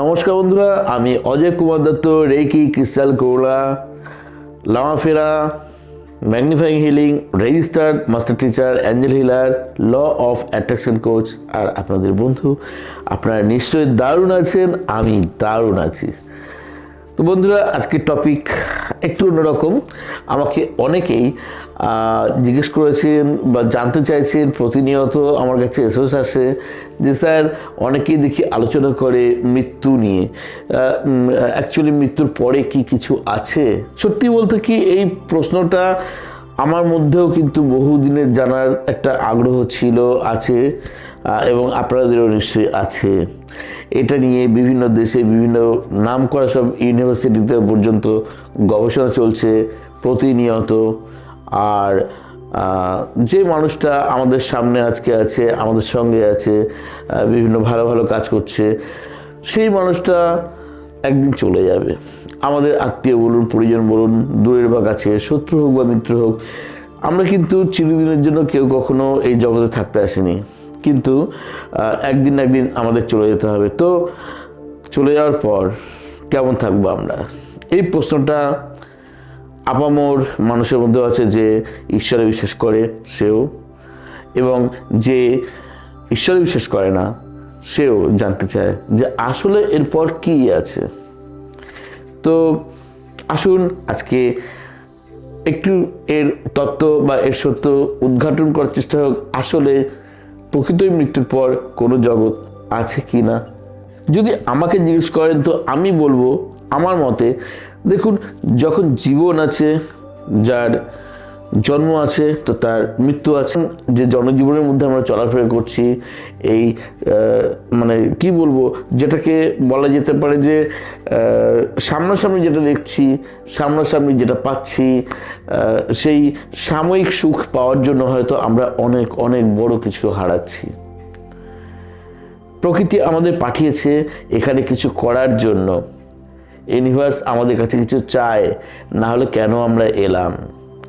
নমস্কার বন্ধুরা, আমি অজয় কুমার দত্ত রেকি ক্রিস্টাল করোলা লামাফেরা magnifying healing, registered, master teacher, angel healer, law of attraction coach, আর আপনাদের বন্ধু, আপনারা নিশ্চয়ই দারুণ আছেন, আমি দারুণ আছি। তো বন্ধুরা, আজকের টপিক একটু অন্যরকম। আমাকে অনেকেই জিজ্ঞেস করেছেন বা জানতে চাইছেন, প্রতিনিয়ত আমার কাছে এসএস আসে যে, স্যার, অনেকেই দেখি আলোচনা করে মৃত্যু নিয়ে। অ্যাকচুয়ালি মৃত্যুর পরে কি কিছু আছে? সত্যি বলতে কি, এই প্রশ্নটা আমার মধ্যেও কিন্তু বহুদিনের জানার একটা আগ্রহ ছিল, আছে। এবং আপনাদেরও নিশ্চয়ই আছে। এটা নিয়ে বিভিন্ন দেশে বিভিন্ন নাম করা সব ইউনিভার্সিটিতে পর্যন্ত গবেষণা চলছে প্রতিনিয়ত। আর যে মানুষটা আমাদের সামনে আজকে আছে, আমাদের সঙ্গে আছে বিভিন্ন ভালো ভালো কাজ করছে, সেই মানুষটা একদিন চলে যাবে। আমাদের আত্মীয় বলুন, পরিজন বলুন, দূরের বা কাছে, শত্রু হোক বা মিত্র হোক, আমরা কিন্তু চিরদিনের জন্য কেউ কখনো এই জগতে থাকতে আসিনি। কিন্তু একদিন একদিন আমাদের চলে যেতে হবে। তো চলে যাওয়ার পর কেমন থাকব আমরা? এই প্রশ্নটা আপামোর মানুষের মধ্যে আছে যে ঈশ্বরে বিশ্বাস করে সেও এবং যে ঈশ্বরে বিশ্বাস করে না, সেও জানতে চায় যে আসলে এরপর কি আছে। তো আসুন আজকে একটু এর তত্ত্ব বা এর সত্য উদ্ঘাটন করার চেষ্টা হোক, আসলে প্রকৃতই মৃত্যুর পর কোনো জগৎ আছে কি না? যদি আমাকে জিজ্ঞেস করেন তো আমি বলব আমার মতে, দেখুন, যখন জীবন আছে, যার জন্ম আছে, তো তার মৃত্যু আছে। যে জনজীবনের মধ্যে আমরা চলাফেরা করছি, এই মানে কি বলব, যেটাকে বলা যেতে পারে যে সামনাসামনি যেটা দেখছি, সামনাসামনি যেটা পাচ্ছি সেই সাময়িক সুখ পাওয়ার জন্য হয়তো আমরা অনেক অনেক বড় কিছু হারাচ্ছি। প্রকৃতি আমাদের পাঠিয়েছে এখানে কিছু করার জন্য। ইউনিভার্স আমাদের কাছে কিছু চায়, না হলে কেন আমরা এলাম?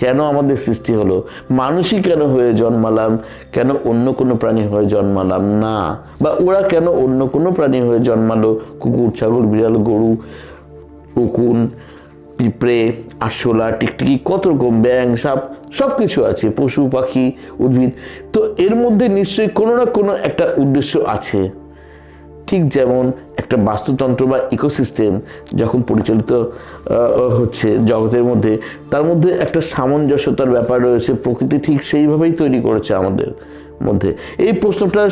কেন আমাদের সৃষ্টি হলো? মানুষই কেন হয়ে জন্মালাম? কেন অন্য কোনো প্রাণী হয়ে জন্মালাম? না। বা ওরা কেন অন্য কোনো প্রাণী হয়ে জন্মালো? কুকুর, ছাগল, বিড়াল, গরু, উকুন, পিঁপড়ে, আরশোলা, টিকটিকি, কত রকম ব্যাং সাপ সব কিছু আছে, পশু, পাখি, উদ্ভিদ। তো এর মধ্যে নিশ্চয়ই কোনো না কোনো একটা উদ্দেশ্য আছে। ঠিক যেমন একটা বাস্তুতন্ত্র বা ইকোসিস্টেম যখন পরিচালিত হচ্ছে জগতের মধ্যে, তার মধ্যে একটা সামঞ্জস্যতার ব্যাপার রয়েছে, প্রকৃতি ঠিক সেইভাবেই তৈরি করেছে আমাদের মধ্যে। এই প্রশ্নটা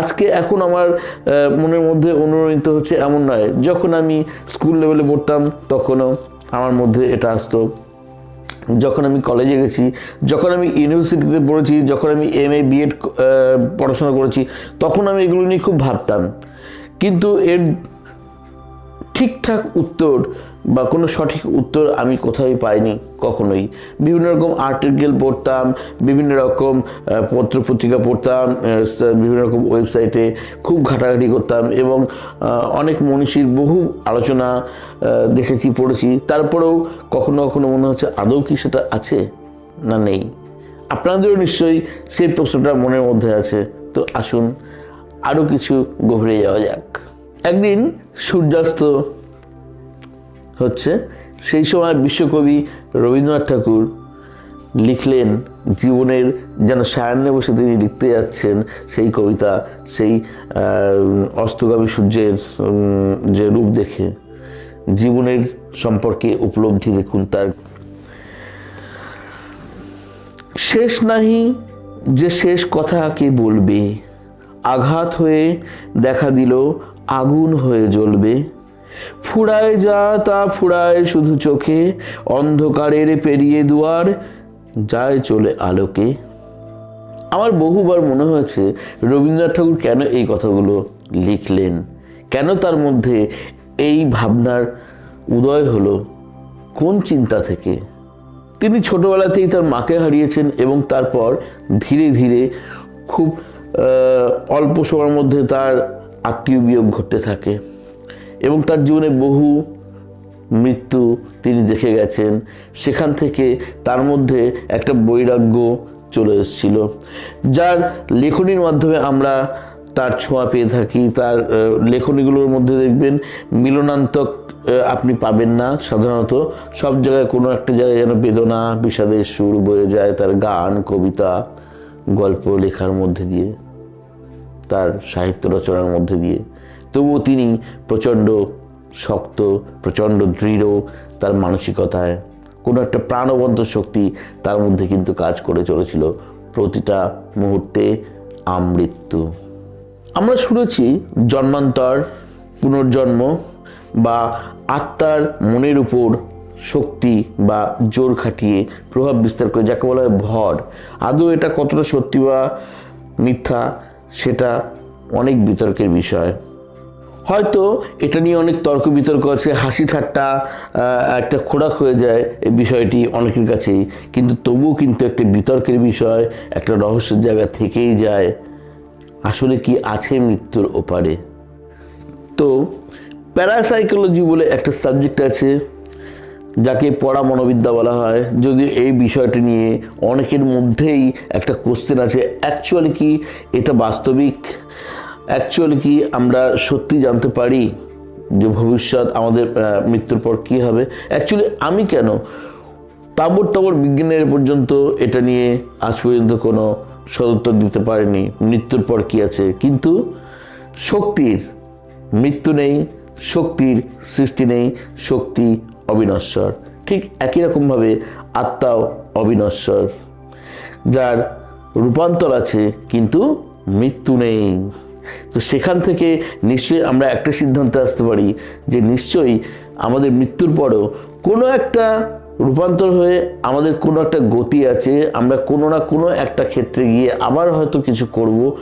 আজকে এখন আমার মনের মধ্যে অনুরণিত হচ্ছে এমন নয়, যখন আমি স্কুল লেভেলে পড়তাম তখনও আমার মধ্যে এটা আসতো। যখন আমি কলেজে গেছি, যখন আমি ইউনিভার্সিটিতে পড়েছি, যখন আমি এম এ বিএড পড়াশোনা করেছি, তখন আমি এগুলো নিয়ে খুব ভাবতাম। কিন্তু এর ঠিকঠাক উত্তর বা কোনো সঠিক উত্তর আমি কোথাও পাইনি কখনোই। বিভিন্ন রকম আর্টিকেল পড়তাম, বিভিন্ন রকম পত্র পত্রিকা পড়তাম বিভিন্ন রকম ওয়েবসাইটে খুব ঘাটাঘাটি করতাম এবং অনেক মনীষীর বহু আলোচনা দেখেছি, পড়েছি। তারপরেও কখনো কখনো মনে হচ্ছে আদৌ কি সেটা আছে না নেই। আপনাদেরও নিশ্চয়ই সেই প্রশ্নটা মনের মধ্যে আছে। তো আসুন আরও কিছু গভীরে যাওয়া যাক। একদিন সূর্যাস্ত হচ্ছে, সেই সময় বিশ্বকবি রবীন্দ্রনাথ ঠাকুর লিখলেন, জীবনের যেন সায়ান্নে বসে তিনি লিখতে যাচ্ছেন, সেই কবিতা, সেই অস্তগামী সূর্যের যে রূপ দেখে। জীবনের সম্পর্কে উপলব্ধি দেখুন তার। শেষ নাহি যে শেষ কথা কে বলবে? আঘাত হয়ে দেখা দিল, আগুন হয়ে জ্বলবে। ফুরায় যা, তা ফুরায় শুধু চোখে, অন্ধকারের পেরিয়ে দুয়ার যায় চলে আলোকে। আমার বহুবার মনে হয়েছে, রবীন্দ্রনাথ ঠাকুর কেন এই কথাগুলো লিখলেন? কেন তার মধ্যে এই ভাবনার উদয় হলো? কোন চিন্তা থেকে? তিনি ছোটবেলাতেই তার মাকে হারিয়েছেন এবং তারপর ধীরে ধীরে খুব অল্প সময়ের মধ্যে তার আত্মীয় বিয়োগ ঘটতে থাকে এবং তার জীবনে বহু মৃত্যু তিনি দেখে গেছেন। সেখান থেকে তার মধ্যে একটা বৈরাগ্য চলে এসেছিল, যার লেখনীর মাধ্যমে আমরা তার ছোঁয়া পেয়ে থাকি। তার লেখনীগুলোর মধ্যে দেখবেন, মিলনান্তক আপনি পাবেন না। সাধারণত সব জায়গায় কোনো একটা জায়গায় যেন বেদনা, বিষাদের সুর বয়ে যায়, তার গান, কবিতা। গল্প লেখার মধ্যে দিয়ে, তার সাহিত্য রচনার মধ্যে দিয়ে। তবুও তিনি প্রচণ্ড শক্ত, প্রচণ্ড দৃঢ় তার মানসিকতায়। কোনো একটা প্রাণবন্ত শক্তি তার মধ্যে কিন্তু কাজ করে চলেছিল। প্রতিটা মুহূর্তে আমৃত্যু। আমরা শুনেছি জন্মান্তর, পুনর্জন্ম বা আত্মার মনের উপর শক্তি বা জোর খাটিয়ে প্রভাব বিস্তার করে, যাকে বলা হয় ভর। আদৌ এটা কতটা সত্যি বা মিথ্যা, সেটা অনেক বিতর্কের বিষয়। হয়তো এটা নিয়ে অনেক তর্ক বিতর্ক আছে, হাসি ঠাট্টা একটা খোরাক হয়ে যায় এই বিষয়টি অনেকের কাছেই। কিন্তু তবুও কিন্তু একটা বিতর্কের বিষয়, একটা রহস্যের জায়গা থেকেই যায়। আসলে কি আছে মৃত্যুর ওপারে? তো, প্যারাসাইকোলজি বলে একটা সাবজেক্ট আছে। যাকে পড়া মনোবিদ্যা বলা হয় যদিও এই বিষয়টি নিয়ে অনেকের মধ্যেই একটা কোশ্চেন আছে অ্যাকচুয়ালি কি এটা বাস্তবিক? অ্যাকচুয়ালি কি আমরা সত্যি জানতে পারি যে ভবিষ্যৎ আমাদের মৃত্যুর পর কী হবে? অ্যাকচুয়ালি আমি কেন? তাবর তাবর বিজ্ঞানের পর্যন্ত এটা নিয়ে আজ পর্যন্ত কোনো সদুত্তর দিতে পারেনি, মৃত্যুর পর কী আছে। কিন্তু শক্তির, মৃত্যু নেই, শক্তির সৃষ্টি নেই, শক্তি অবিনশ্বর। ঠিক একই রকমভাবে আত্মাও অবিনশ্বর। যার রূপান্তর আছে কিন্তু মৃত্যু নেই। তো সেখান থেকে নিশ্চয়ই আমরা একটা সিদ্ধান্তে আসতে পারি যে নিশ্চয়ই আমাদের মৃত্যুর পরও কোনো একটা রূপান্তর হয়ে আমাদের কোনো একটা গতি আছে, আমরা কোনো না কোনো একটা ক্ষেত্রে গিয়ে আবার হয়তো কিছু করব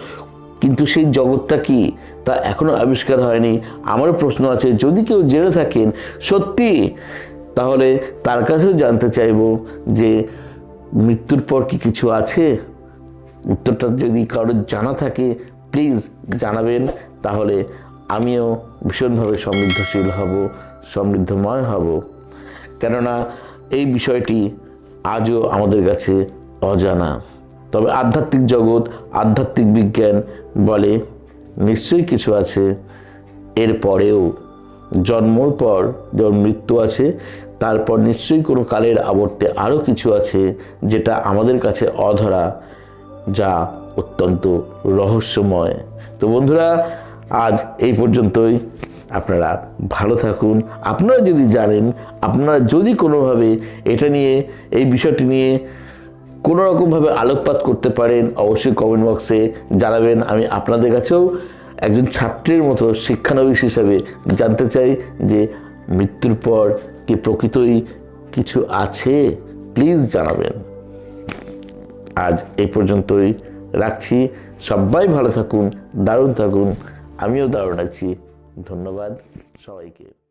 কিন্তু সেই জগৎটা কি? তা এখনও আবিষ্কার হয়নি। আমারও প্রশ্ন আছে, যদি কেউ জেনে থাকেন সত্যি, তাহলে তার কাছেও জানতে চাইব যে মৃত্যুর পর কি কিছু আছে? উত্তরটা যদি কারোর জানা থাকে, প্লিজ জানাবেন। তাহলে আমিও ভীষণভাবে সমৃদ্ধশীল হব, সমৃদ্ধময় হব। কেননা এই বিষয়টি আজও আমাদের কাছে অজানা। তবে আধ্যাত্মিক জগৎ, আধ্যাত্মিক বিজ্ঞান বলে নিশ্চয়ই কিছু আছে। এর পরেও জন্মর পর যেমন মৃত্যু আছে, তারপর নিশ্চয়ই কোনো কালের আবর্তে আরও কিছু আছে যেটা আমাদের কাছে অধরা, যা অত্যন্ত রহস্যময়। তো বন্ধুরা, আজ এই পর্যন্তই। আপনারা ভালো থাকুন। আপনারা যদি জানেন, আপনারা যদি কোনোভাবে এটা নিয়ে, এই বিষয়টি নিয়ে কোনো রকমভাবে আলোকপাত করতে পারেন, অবশ্যই কমেন্ট বক্সে জানাবেন। আমি আপনাদের কাছেও একজন ছাত্রের মতো শিক্ষানবিশ হিসাবে জানতে চাই যে মৃত্যুর পর কি প্রকৃতই কিছু আছে? প্লিজ জানাবেন। আজ এই পর্যন্তই রাখছি। সবাই ভালো থাকুন, দারুণ থাকুন। আমিও দারুণ আছি। ধন্যবাদ সবাইকে।